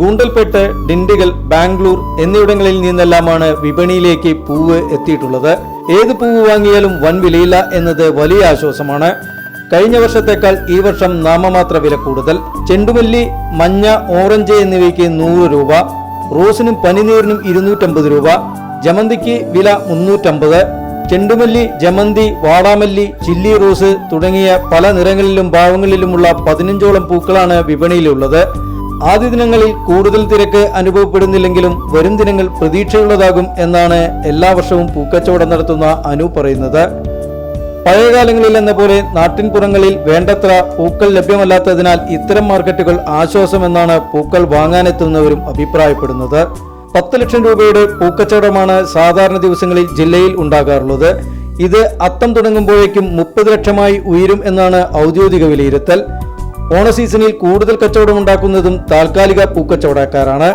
ഗൂണ്ടൽപേട്ട് ഡിണ്ടിഗൽ ബാംഗ്ലൂർ എന്നിവിടങ്ങളിൽ നിന്നെല്ലാമാണ് വിപണിയിലേക്ക് പൂവ് എത്തിയിട്ടുള്ളത്. ഏത് പൂവ് വാങ്ങിയാലും വൻ വിലയില്ല എന്നത് വലിയ ആശ്വാസമാണ്. കഴിഞ്ഞ വർഷത്തേക്കാൾ ഈ വർഷം നാമമാത്ര വില കൂടുതൽ. ചെണ്ടുമല്ലി മഞ്ഞ ഓറഞ്ച് എന്നിവയ്ക്ക് നൂറ് രൂപ. റോസിനും പനിനീറിനും ഇരുന്നൂറ്റമ്പത് രൂപ. ജമന്തിക്ക് വില മുന്നൂറ്റമ്പത്. ചെണ്ടുമല്ലി ജമന്തി വാടാമല്ലി ചില്ലി റോസ് തുടങ്ങിയ പല നിറങ്ങളിലും ഭാവങ്ങളിലുമുള്ള പതിനഞ്ചോളം പൂക്കളാണ് വിപണിയിലുള്ളത്. ആദ്യ ദിനങ്ങളിൽ കൂടുതൽ തിരക്ക് അനുഭവപ്പെടുന്നില്ലെങ്കിലും വരും ദിനങ്ങൾ പ്രതീക്ഷയുള്ളതാകും എന്നാണ് എല്ലാ വർഷവും പൂക്കച്ചവടം നടത്തുന്ന അനു പറയുന്നത്. പഴയകാലങ്ങളിൽ എന്ന പോലെ നാട്ടിൻപുറങ്ങളിൽ വേണ്ടത്ര പൂക്കൾ ലഭ്യമല്ലാത്തതിനാൽ ഇത്തരം മാർക്കറ്റുകൾ ആശ്വാസമെന്നാണ് പൂക്കൾ വാങ്ങാനെത്തുന്നവരും അഭിപ്രായപ്പെടുന്നത്. പത്ത് ലക്ഷം രൂപയുടെ പൂക്കച്ചവടമാണ് സാധാരണ ദിവസങ്ങളിൽ ജില്ലയിൽ ഉണ്ടാകാറുള്ളത്. ഇത് അത്തം തുടങ്ങുമ്പോഴേക്കും മുപ്പത് ലക്ഷമായി ഉയരും എന്നാണ് ഔദ്യോഗിക വിലയിരുത്തൽ. ഓണ സീസണിൽ കൂടുതൽ കച്ചവടം ഉണ്ടാക്കുന്നതും താൽക്കാലിക പൂക്കച്ചവടക്കാരാണ്.